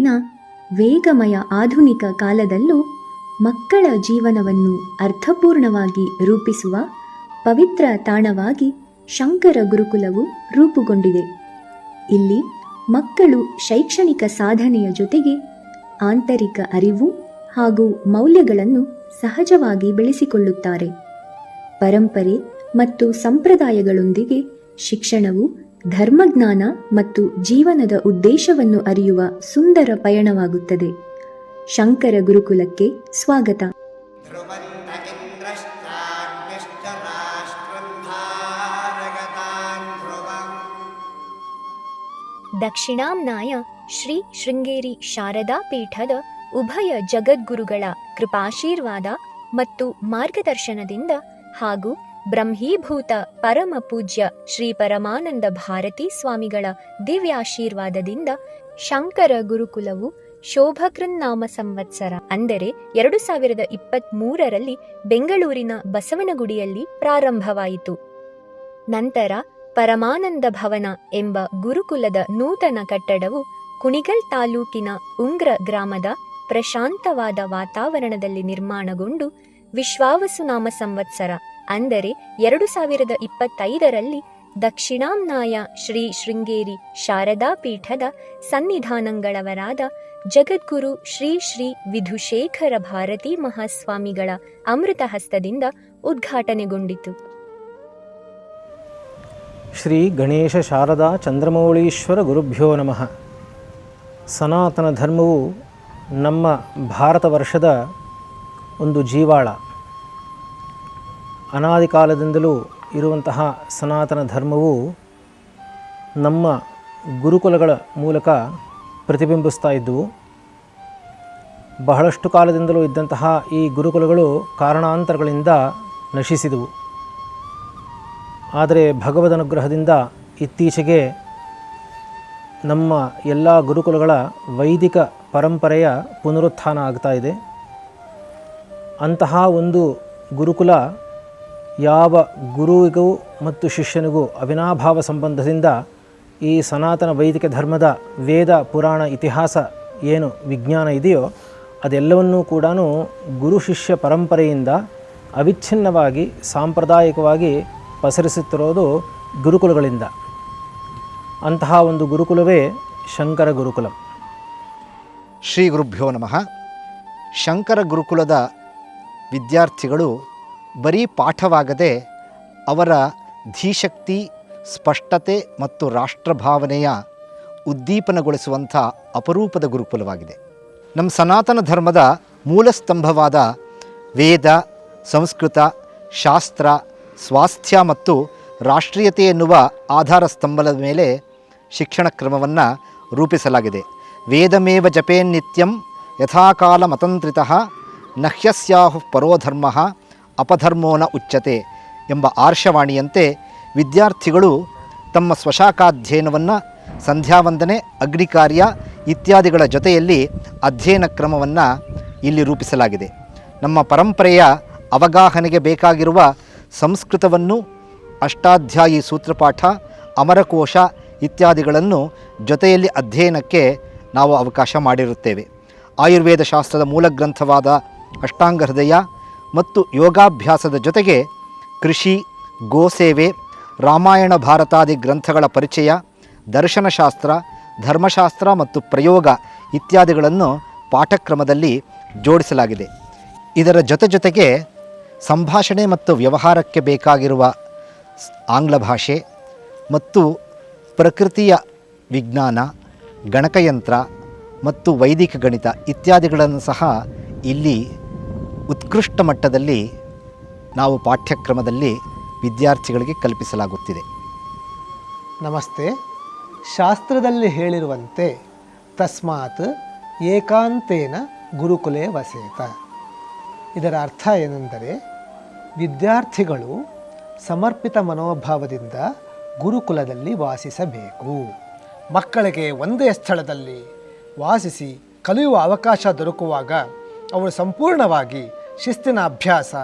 ಇಂದಿನ ವೇಗಮಯ ಆಧುನಿಕ ಕಾಲದಲ್ಲೂ ಮಕ್ಕಳ ಜೀವನವನ್ನು ಅರ್ಥಪೂರ್ಣವಾಗಿ ರೂಪಿಸುವ ಪವಿತ್ರ ತಾಣವಾಗಿ ಶಂಕರ ಗುರುಕುಲವು ರೂಪುಗೊಂಡಿದೆ. ಇಲ್ಲಿ ಮಕ್ಕಳು ಶೈಕ್ಷಣಿಕ ಸಾಧನೆಯ ಜೊತೆಗೆ ಆಂತರಿಕ ಅರಿವು ಹಾಗೂ ಮೌಲ್ಯಗಳನ್ನು ಸಹಜವಾಗಿ ಬೆಳೆಸಿಕೊಳ್ಳುತ್ತಾರೆ. ಪರಂಪರೆ ಮತ್ತು ಸಂಪ್ರದಾಯಗಳೊಂದಿಗೆ ಶಿಕ್ಷಣವು ಧರ್ಮಜ್ಞಾನ ಮತ್ತು ಜೀವನದ ಉದ್ದೇಶವನ್ನು ಅರಿಯುವ ಸುಂದರ ಪಯಣವಾಗುತ್ತದೆ. ಶಂಕರ ಗುರುಕುಲಕ್ಕೆ ಸ್ವಾಗತ. ದಕ್ಷಿಣಾಂನಾಯ ಶ್ರೀ ಶೃಂಗೇರಿ ಶಾರದಾ ಪೀಠದ ಉಭಯ ಜಗದ್ಗುರುಗಳ ಕೃಪಾಶೀರ್ವಾದ ಮತ್ತು ಮಾರ್ಗದರ್ಶನದಿಂದ ಹಾಗೂ ಬ್ರಹ್ಮೀಭೂತ ಪರಮ ಪೂಜ್ಯ ಶ್ರೀ ಪರಮಾನಂದ ಭಾರತೀ ಸ್ವಾಮಿಗಳ ದಿವ್ಯಾಶೀರ್ವಾದದಿಂದ ಶಂಕರ ಗುರುಕುಲವು ಶೋಭಕೃನ್ನಾಮ ಸಂವತ್ಸರ, ಅಂದರೆ ಎರಡು ಸಾವಿರದ ಇಪ್ಪತ್ತ್ ಮೂರರಲ್ಲಿ ಬೆಂಗಳೂರಿನ ಬಸವನಗುಡಿಯಲ್ಲಿ ಪ್ರಾರಂಭವಾಯಿತು. ನಂತರ ಪರಮಾನಂದ ಭವನ ಎಂಬ ಗುರುಕುಲದ ನೂತನ ಕಟ್ಟಡವು ಕುಣಿಗಲ್ ತಾಲೂಕಿನ ಉಂಗ್ರ ಗ್ರಾಮದ ಪ್ರಶಾಂತವಾದ ವಾತಾವರಣದಲ್ಲಿ ನಿರ್ಮಾಣಗೊಂಡು ವಿಶ್ವಾವಸುನಾಮ ಸಂವತ್ಸರ ಅಂದರೆ ಎರಡು ಸಾವಿರದ ಇಪ್ಪತ್ತೈದರಲ್ಲಿ ದಕ್ಷಿಣಾಂನಾಯ ಶ್ರೀ ಶೃಂಗೇರಿ ಶಾರದಾ ಪೀಠದ ಸನ್ನಿಧಾನಂಗಳವರಾದ ಜಗದ್ಗುರು ಶ್ರೀ ಶ್ರೀ ವಿಧುಶೇಖರ ಭಾರತೀ ಮಹಾಸ್ವಾಮಿಗಳ ಅಮೃತ ಹಸ್ತದಿಂದ ಉದ್ಘಾಟನೆಗೊಂಡಿತು. ಶ್ರೀ ಗಣೇಶ ಶಾರದಾ ಚಂದ್ರಮೌಳೀಶ್ವರ ಗುರುಭ್ಯೋ ನಮಃ. ಸನಾತನ ಧರ್ಮವು ನಮ್ಮ ಭಾರತ ವರ್ಷದ ಒಂದು ಜೀವಾಳ. ಅನಾದಿ ಕಾಲದಿಂದಲೂ ಇರುವಂತಹ ಸನಾತನ ಧರ್ಮವು ನಮ್ಮ ಗುರುಕುಲಗಳ ಮೂಲಕ ಪ್ರತಿಬಿಂಬಿಸ್ತಾ ಇದ್ದವು. ಬಹಳಷ್ಟು ಕಾಲದಿಂದಲೂ ಇದ್ದಂತಹ ಈ ಗುರುಕುಲಗಳು ಕಾರಣಾಂತರಗಳಿಂದ ನಶಿಸಿದವು. ಆದರೆ ಭಗವದ್ ಅನುಗ್ರಹದಿಂದ ಇತ್ತೀಚೆಗೆ ನಮ್ಮ ಎಲ್ಲ ಗುರುಕುಲಗಳ ವೈದಿಕ ಪರಂಪರೆಯ ಪುನರುತ್ಥಾನ ಆಗ್ತಾ ಇದೆ. ಅಂತಹ ಒಂದು ಗುರುಕುಲ ಯಾವ ಗುರುವಿಗೂ ಮತ್ತು ಶಿಷ್ಯನಿಗೂ ಅವಿನಾಭಾವ ಸಂಬಂಧದಿಂದ ಈ ಸನಾತನ ವೈದಿಕ ಧರ್ಮದ ವೇದ ಪುರಾಣ ಇತಿಹಾಸ ಏನು ವಿಜ್ಞಾನ ಇದೆಯೋ ಅದೆಲ್ಲವನ್ನೂ ಕೂಡ ಗುರು ಶಿಷ್ಯ ಪರಂಪರೆಯಿಂದ ಅವಿಚ್ಛಿನ್ನವಾಗಿ ಸಾಂಪ್ರದಾಯಿಕವಾಗಿ ಪಸರಿಸುತ್ತಿರೋದು ಗುರುಕುಲಗಳಿಂದ. ಅಂತಹ ಒಂದು ಗುರುಕುಲವೇ ಶಂಕರ ಗುರುಕುಲ. ಶ್ರೀ ಗುರುಭ್ಯೋ ನಮಃ. ಶಂಕರ ಗುರುಕುಲದ ವಿದ್ಯಾರ್ಥಿಗಳು ಬರೀ ಪಾಠವಾಗದೆ ಅವರ ಧೀಶಕ್ತಿ, ಸ್ಪಷ್ಟತೆ ಮತ್ತು ರಾಷ್ಟ್ರಭಾವನೆಯ ಉದ್ದೀಪನಗೊಳಿಸುವಂಥ ಅಪರೂಪದ ಗುರುಕುಲವಾಗಿದೆ. ನಮ್ಮ ಸನಾತನ ಧರ್ಮದ ಮೂಲ ಸ್ತಂಭವಾದ ವೇದ, ಸಂಸ್ಕೃತ, ಶಾಸ್ತ್ರ, ಸ್ವಾಸ್ಥ್ಯ ಮತ್ತು ರಾಷ್ಟ್ರೀಯತೆ ಎನ್ನುವ ಆಧಾರ ಸ್ತಂಭದ ಮೇಲೆ ಶಿಕ್ಷಣ ಕ್ರಮವನ್ನು ರೂಪಿಸಲಾಗಿದೆ. ವೇದಮೇವ ಜಪೇನ್ನಿತ್ಯಂ ಯಥಾಕಾಲ ಮತಂತ್ರಿತ ನಹ್ಯಸ್ಯಾಹು ಪರೋಧರ್ಮ ಅಪಧರ್ಮೋ ಉಚ್ಚತೆ ಎಂಬ ಆರ್ಷವಾಣಿಯಂತೆ ವಿದ್ಯಾರ್ಥಿಗಳು ತಮ್ಮ ಸ್ವಶಾಖಾಧ್ಯಯನವನ್ನು ಸಂಧ್ಯಾವಂದನೆ, ಅಗ್ನಿಕಾರ್ಯ ಇತ್ಯಾದಿಗಳ ಜೊತೆಯಲ್ಲಿ ಅಧ್ಯಯನ ಕ್ರಮವನ್ನು ಇಲ್ಲಿ ರೂಪಿಸಲಾಗಿದೆ. ನಮ್ಮ ಪರಂಪರೆಯ ಅವಗಾಹನೆಗೆ ಬೇಕಾಗಿರುವ ಸಂಸ್ಕೃತವನ್ನು, ಅಷ್ಟಾಧ್ಯಾಯಿ ಸೂತ್ರಪಾಠ, ಅಮರಕೋಶ ಇತ್ಯಾದಿಗಳನ್ನು ಜೊತೆಯಲ್ಲಿ ಅಧ್ಯಯನಕ್ಕೆ ನಾವು ಅವಕಾಶ ಮಾಡಿರುತ್ತೇವೆ. ಆಯುರ್ವೇದ ಶಾಸ್ತ್ರದ ಮೂಲ ಗ್ರಂಥವಾದ ಅಷ್ಟಾಂಗ ಹೃದಯ ಮತ್ತು ಯೋಗಾಭ್ಯಾಸದ ಜೊತೆಗೆ ಕೃಷಿ, ಗೋಸೇವೆ, ರಾಮಾಯಣ ಭಾರತಾದಿ ಗ್ರಂಥಗಳ ಪರಿಚಯ, ದರ್ಶನಶಾಸ್ತ್ರ, ಧರ್ಮಶಾಸ್ತ್ರ ಮತ್ತು ಪ್ರಯೋಗ ಇತ್ಯಾದಿಗಳನ್ನು ಪಾಠಕ್ರಮದಲ್ಲಿ ಜೋಡಿಸಲಾಗಿದೆ. ಇದರ ಜೊತೆ ಜೊತೆಗೆ ಸಂಭಾಷಣೆ ಮತ್ತು ವ್ಯವಹಾರಕ್ಕೆ ಬೇಕಾಗಿರುವ ಆಂಗ್ಲ ಭಾಷೆ ಮತ್ತು ಪ್ರಕೃತಿಯ ವಿಜ್ಞಾನ, ಗಣಕಯಂತ್ರ ಮತ್ತು ವೈದಿಕ ಗಣಿತ ಇತ್ಯಾದಿಗಳನ್ನು ಸಹ ಇಲ್ಲಿ ಉತ್ಕೃಷ್ಟ ಮಟ್ಟದಲ್ಲಿ ನಾವು ಪಾಠ್ಯಕ್ರಮದಲ್ಲಿ ವಿದ್ಯಾರ್ಥಿಗಳಿಗೆ ಕಲ್ಪಿಸಲಾಗುತ್ತಿದೆ. ನಮಸ್ತೆ. ಶಾಸ್ತ್ರದಲ್ಲಿ ಹೇಳಿರುವಂತೆ ತಸ್ಮಾತ್ ಏಕಾಂತೇನ ಗುರುಕುಲೇ ವಸೇತ. ಇದರ ಅರ್ಥ ಏನೆಂದರೆ ವಿದ್ಯಾರ್ಥಿಗಳು ಸಮರ್ಪಿತ ಮನೋಭಾವದಿಂದ ಗುರುಕುಲದಲ್ಲಿ ವಾಸಿಸಬೇಕು. ಮಕ್ಕಳಿಗೆ ಒಂದೇ ಸ್ಥಳದಲ್ಲಿ ವಾಸಿಸಿ ಕಲಿಯುವ ಅವಕಾಶ ದೊರಕುವಾಗ ಅವರು ಸಂಪೂರ್ಣವಾಗಿ ಶಿಸ್ತಿನ ಅಭ್ಯಾಸ,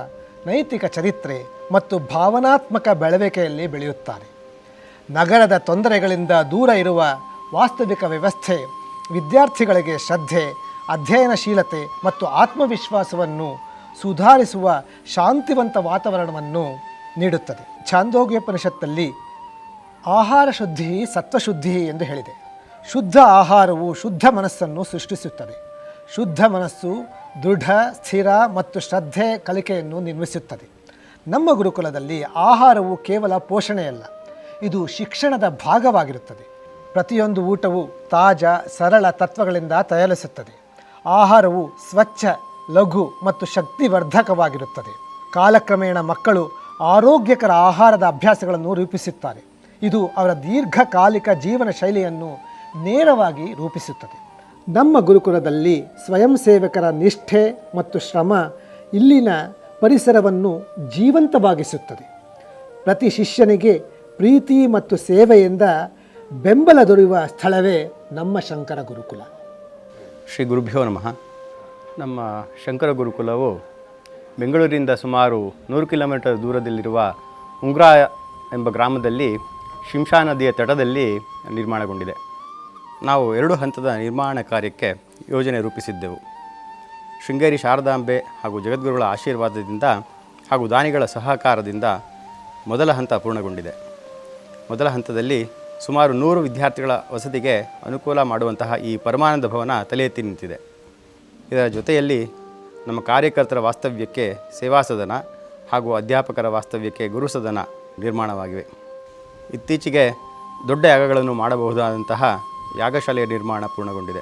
ನೈತಿಕ ಚರಿತ್ರೆ ಮತ್ತು ಭಾವನಾತ್ಮಕ ಬೆಳವಣಿಗೆಯಲ್ಲಿ ಬೆಳೆಯುತ್ತಾರೆ. ನಗರದ ತೊಂದರೆಗಳಿಂದ ದೂರ ಇರುವ ವಾಸ್ತವಿಕ ವ್ಯವಸ್ಥೆ, ವಿದ್ಯಾರ್ಥಿಗಳಿಗೆ ಶ್ರದ್ಧೆ, ಅಧ್ಯಯನಶೀಲತೆ ಮತ್ತು ಆತ್ಮವಿಶ್ವಾಸವನ್ನು ಸುಧಾರಿಸುವ ಶಾಂತಿವಂತ ವಾತಾವರಣವನ್ನು ನೀಡುತ್ತದೆ. ಛಾಂದೋಗ್ಯೋಪನಿಷತ್ತಲ್ಲಿ ಆಹಾರ ಶುದ್ಧಿ ಸತ್ವಶುದ್ಧಿ ಎಂದು ಹೇಳಿದೆ. ಶುದ್ಧ ಆಹಾರವು ಶುದ್ಧ ಮನಸ್ಸನ್ನು ಸೃಷ್ಟಿಸುತ್ತದೆ. ಶುದ್ಧ ಮನಸ್ಸು, ದೃಢ, ಸ್ಥಿರ ಮತ್ತು ಶ್ರದ್ಧೆ ಕಲಿಕೆಯನ್ನು ನಿರ್ಮಿಸುತ್ತದೆ. ನಮ್ಮ ಗುರುಕುಲದಲ್ಲಿ ಆಹಾರವು ಕೇವಲ ಪೋಷಣೆಯಲ್ಲ, ಇದು ಶಿಕ್ಷಣದ ಭಾಗವಾಗಿರುತ್ತದೆ. ಪ್ರತಿಯೊಂದು ಊಟವು ತಾಜಾ, ಸರಳ ತತ್ವಗಳಿಂದ ತಯಾರಿಸುತ್ತದೆ. ಆಹಾರವು ಸ್ವಚ್ಛ, ಲಘು ಮತ್ತು ಶಕ್ತಿವರ್ಧಕವಾಗಿರುತ್ತದೆ. ಕಾಲಕ್ರಮೇಣ ಮಕ್ಕಳು ಆರೋಗ್ಯಕರ ಆಹಾರದ ಅಭ್ಯಾಸಗಳನ್ನು ರೂಪಿಸುತ್ತಾರೆ. ಇದು ಅವರ ದೀರ್ಘಕಾಲಿಕ ಜೀವನ ಶೈಲಿಯನ್ನು ನೇರವಾಗಿ ರೂಪಿಸುತ್ತದೆ. ನಮ್ಮ ಗುರುಕುಲದಲ್ಲಿ ಸ್ವಯಂ ಸೇವಕರ ನಿಷ್ಠೆ ಮತ್ತು ಶ್ರಮ ಇಲ್ಲಿನ ಪರಿಸರವನ್ನು ಜೀವಂತವಾಗಿಸುತ್ತದೆ. ಪ್ರತಿ ಶಿಷ್ಯನಿಗೆ ಪ್ರೀತಿ ಮತ್ತು ಸೇವೆಯಿಂದ ಬೆಂಬಲ ದೊರೆಯುವ ಸ್ಥಳವೇ ನಮ್ಮ ಶಂಕರ ಗುರುಕುಲ. ಶ್ರೀ ಗುರುಭ್ಯೋ ನಮಃ. ನಮ್ಮ ಶಂಕರ ಗುರುಕುಲವು ಬೆಂಗಳೂರಿನಿಂದ ಸುಮಾರು ನೂರು ಕಿಲೋಮೀಟರ್ ದೂರದಲ್ಲಿರುವ ಉಂಗ್ರಾಯ ಎಂಬ ಗ್ರಾಮದಲ್ಲಿ ಶಿಂಶಾ ನದಿಯ ತಟದಲ್ಲಿ ನಿರ್ಮಾಣಗೊಂಡಿದೆ. ನಾವು ಎರಡು ಹಂತದ ನಿರ್ಮಾಣ ಕಾರ್ಯಕ್ಕೆ ಯೋಜನೆ ರೂಪಿಸಿದ್ದೆವು. ಶೃಂಗೇರಿ ಶಾರದಾಂಬೆ ಹಾಗೂ ಜಗದ್ಗುರುಗಳ ಆಶೀರ್ವಾದದಿಂದ ಹಾಗೂ ದಾನಿಗಳ ಸಹಕಾರದಿಂದ ಮೊದಲ ಹಂತ ಪೂರ್ಣಗೊಂಡಿದೆ. ಮೊದಲ ಹಂತದಲ್ಲಿ ಸುಮಾರು ನೂರು ವಿದ್ಯಾರ್ಥಿಗಳ ವಸತಿಗೆ ಅನುಕೂಲ ಮಾಡುವಂತಹ ಈ ಪರಮಾನಂದ ಭವನ ತಲೆ ಎತ್ತಿ ನಿಂತಿದೆ. ಇದರ ಜೊತೆಯಲ್ಲಿ ನಮ್ಮ ಕಾರ್ಯಕರ್ತರ ವಾಸ್ತವ್ಯಕ್ಕೆ ಸೇವಾ ಸದನ ಹಾಗೂ ಅಧ್ಯಾಪಕರ ವಾಸ್ತವ್ಯಕ್ಕೆ ಗುರು ಸದನ ನಿರ್ಮಾಣವಾಗಿವೆ. ಇತ್ತೀಚೆಗೆ ದೊಡ್ಡ ಯಾಗಗಳನ್ನು ಮಾಡಬಹುದಾದಂತಹ ಯಾಗಶಾಲೆಯ ನಿರ್ಮಾಣ ಪೂರ್ಣಗೊಂಡಿದೆ.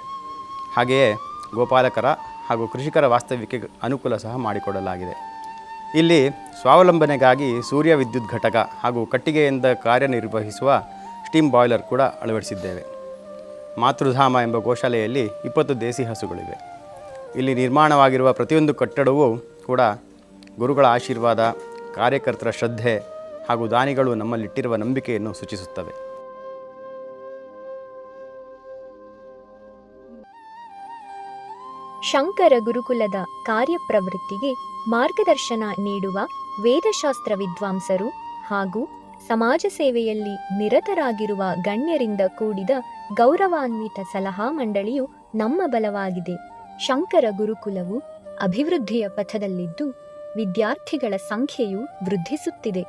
ಹಾಗೆಯೇ ಗೋಪಾಲಕರ ಹಾಗೂ ಕೃಷಿಕರ ವಾಸ್ತವ್ಯಕ್ಕೆ ಅನುಕೂಲ ಸಹ ಮಾಡಿಕೊಡಲಾಗಿದೆ. ಇಲ್ಲಿ ಸ್ವಾವಲಂಬನೆಗಾಗಿ ಸೂರ್ಯ ವಿದ್ಯುತ್ ಘಟಕ ಹಾಗೂ ಕಟ್ಟಿಗೆಯಿಂದ ಕಾರ್ಯನಿರ್ವಹಿಸುವ ಸ್ಟೀಮ್ ಬಾಯ್ಲರ್ ಕೂಡ ಅಳವಡಿಸಿದ್ದೇವೆ. ಮಾತೃಧಾಮ ಎಂಬ ಗೋಶಾಲೆಯಲ್ಲಿ ಇಪ್ಪತ್ತು ದೇಸಿ ಹಸುಗಳಿವೆ. ಇಲ್ಲಿ ನಿರ್ಮಾಣವಾಗಿರುವ ಪ್ರತಿಯೊಂದು ಕಟ್ಟಡವೂ ಕೂಡ ಗುರುಗಳ ಆಶೀರ್ವಾದ, ಕಾರ್ಯಕರ್ತರ ಶ್ರದ್ಧೆ ಹಾಗೂ ದಾನಿಗಳು ನಮ್ಮಲ್ಲಿಟ್ಟಿರುವ ನಂಬಿಕೆಯನ್ನು ಸೂಚಿಸುತ್ತವೆ. ಶಂಕರ ಗುರುಕುಲದ ಕಾರ್ಯಪ್ರವೃತ್ತಿಗೆ ಮಾರ್ಗದರ್ಶನ ನೀಡುವ ವೇದಶಾಸ್ತ್ರ ವಿದ್ವಾಂಸರು ಹಾಗೂ ಸಮಾಜ ಸೇವೆಯಲ್ಲಿ ನಿರತರಾಗಿರುವ ಗಣ್ಯರಿಂದ ಕೂಡಿದ ಗೌರವಾನ್ವಿತ ಸಲಹಾ ಮಂಡಳಿಯು ನಮ್ಮ ಬಲವಾಗಿದೆ. ಶಂಕರ ಗುರುಕುಲವು ಅಭಿವೃದ್ಧಿಯ ಪಥದಲ್ಲಿದ್ದು ವಿದ್ಯಾರ್ಥಿಗಳ ಸಂಖ್ಯೆಯು ವೃದ್ಧಿಸುತ್ತಿದೆ.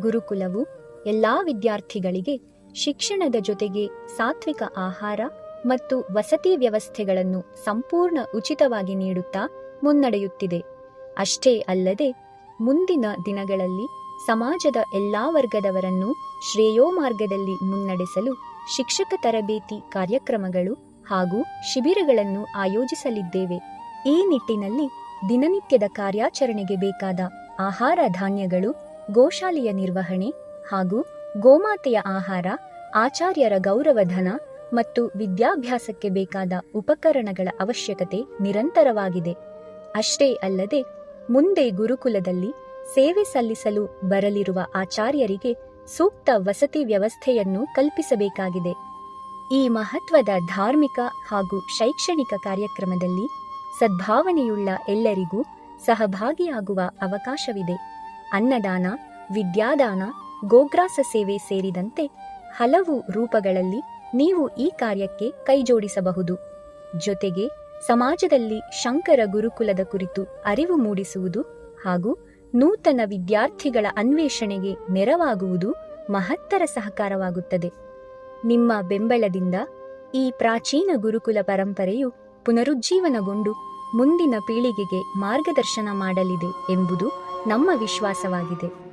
ಗುರುಕುಲವು ಎಲ್ಲಾ ವಿದ್ಯಾರ್ಥಿಗಳಿಗೆ ಶಿಕ್ಷಣದ ಜೊತೆಗೆ ಸಾತ್ವಿಕ ಆಹಾರ ಮತ್ತು ವಸತಿ ವ್ಯವಸ್ಥೆಗಳನ್ನು ಸಂಪೂರ್ಣ ಉಚಿತವಾಗಿ ನೀಡುತ್ತಾ ಮುನ್ನಡೆಯುತ್ತಿದೆ. ಅಷ್ಟೇ ಅಲ್ಲದೆ, ಮುಂದಿನ ದಿನಗಳಲ್ಲಿ ಸಮಾಜದ ಎಲ್ಲಾ ವರ್ಗದವರನ್ನು ಶ್ರೇಯೋ ಮಾರ್ಗದಲ್ಲಿ ಮುನ್ನಡೆಸಲು ಶಿಕ್ಷಕ ತರಬೇತಿ ಕಾರ್ಯಕ್ರಮಗಳು ಹಾಗೂ ಶಿಬಿರಗಳನ್ನು ಆಯೋಜಿಸಲಿದ್ದೇವೆ. ಈ ನಿಟ್ಟಿನಲ್ಲಿ ದಿನನಿತ್ಯದ ಕಾರ್ಯಾಚರಣೆಗೆ ಬೇಕಾದ ಆಹಾರ ಧಾನ್ಯಗಳು, ಗೋಶಾಲೆಯ ನಿರ್ವಹಣೆ ಹಾಗೂ ಗೋಮಾತೆಯ ಆಹಾರ, ಆಚಾರ್ಯರ ಗೌರವಧನ ಮತ್ತು ವಿದ್ಯಾಭ್ಯಾಸಕ್ಕೆ ಬೇಕಾದ ಉಪಕರಣಗಳ ಅವಶ್ಯಕತೆ ನಿರಂತರವಾಗಿದೆ. ಅಷ್ಟೇ ಅಲ್ಲದೆ, ಮುಂದೆ ಗುರುಕುಲದಲ್ಲಿ ಸೇವೆ ಸಲ್ಲಿಸಲು ಬರಲಿರುವ ಆಚಾರ್ಯರಿಗೆ ಸೂಕ್ತ ವಸತಿ ವ್ಯವಸ್ಥೆಯನ್ನು ಕಲ್ಪಿಸಬೇಕಾಗಿದೆ. ಈ ಮಹತ್ವದ ಧಾರ್ಮಿಕ ಹಾಗೂ ಶೈಕ್ಷಣಿಕ ಕಾರ್ಯಕ್ರಮದಲ್ಲಿ ಸದ್ಭಾವನೆಯುಳ್ಳ ಎಲ್ಲರಿಗೂ ಸಹಭಾಗಿಯಾಗುವ ಅವಕಾಶವಿದೆ. ಅನ್ನದಾನ, ವಿದ್ಯಾದಾನ, ಗೋಗ್ರಾಸ ಸೇವೆ ಸೇರಿದಂತೆ ಹಲವು ರೂಪಗಳಲ್ಲಿ ನೀವು ಈ ಕಾರ್ಯಕ್ಕೆ ಕೈಜೋಡಿಸಬಹುದು. ಜೊತೆಗೆ, ಸಮಾಜದಲ್ಲಿ ಶಂಕರ ಗುರುಕುಲದ ಕುರಿತು ಅರಿವು ಮೂಡಿಸುವುದು ಹಾಗೂ ನೂತನ ವಿದ್ಯಾರ್ಥಿಗಳ ಅನ್ವೇಷಣೆಗೆ ನೆರವಾಗುವುದು ಮಹತ್ತರ ಸಹಕಾರವಾಗುತ್ತದೆ. ನಿಮ್ಮ ಬೆಂಬಲದಿಂದ ಈ ಪ್ರಾಚೀನ ಗುರುಕುಲ ಪರಂಪರೆಯು ಪುನರುಜ್ಜೀವನಗೊಂಡು ಮುಂದಿನ ಪೀಳಿಗೆಗೆ ಮಾರ್ಗದರ್ಶನ ಮಾಡಲಿದೆ ಎಂಬುದು ನಮ್ಮ ವಿಶ್ವಾಸವಾಗಿದೆ.